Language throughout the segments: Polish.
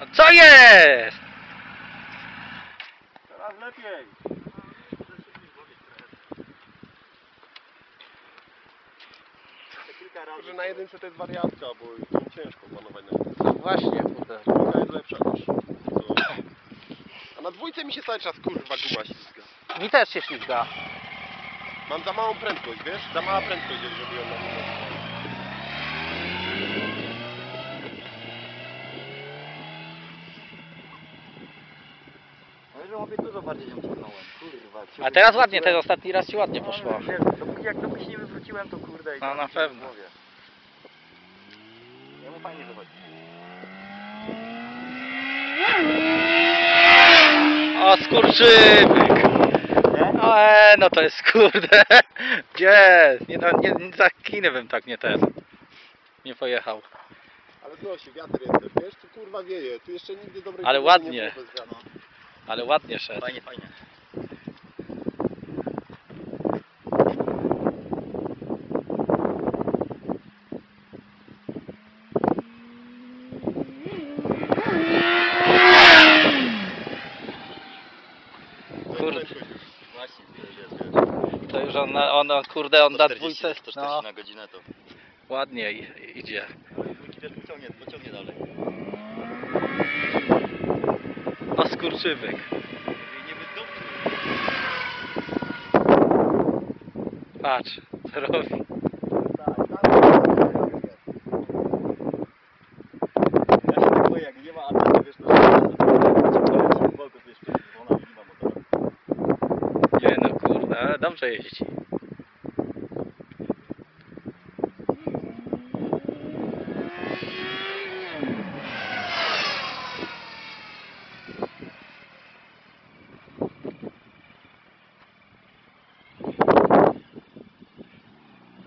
No co jest? Teraz lepiej. Kilka razy. Że na jedynce to jest wariatka, bo jest ciężko panować na jedynce. No właśnie, kurde. Druga jest lepsza niż to. A na dwójce mi się cały czas kurwa guma ślizga. Mi też się ślizga. Mam za małą prędkość, wiesz? Za mała prędkość żeby ją na że mówię dużo bardziej ją ciągnąłem. Kurwa. A teraz ładnie, ten ostatni raz ci ładnie poszło. No, wiesz, dopóki, jak dopóki się nie wywróciłem, to kurde. i No, tam na pewno. Mówię. Jemu fajnie wychodzi. O skurczybyk! Nie? No, e, no to jest kurde. Gdzie? Nie, no, nie, nie za bym tak nie ten. Nie pojechał. Ale prosi, wiatr jest też, wiesz? Tu kurwa wieje. Tu jeszcze nigdy dobrej Ale pogody ładnie. Nie było bez. Ale ładnie szedł. Fajnie, fajnie. Kurde. Właśnie. To już on, on, on kurde, on na 140, dwójce. 140 No, na godzinę to. ładnie i- idzie. Wiesz, pociągnie, pociągnie dalej. Skurczybyk. Patrz, co robi. Nie no kurde, ale dobrze jeździ.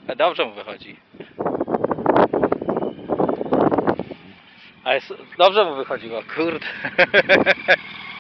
Dobrze mu wychodzi. A jest, dobrze mu wychodziło, kurde.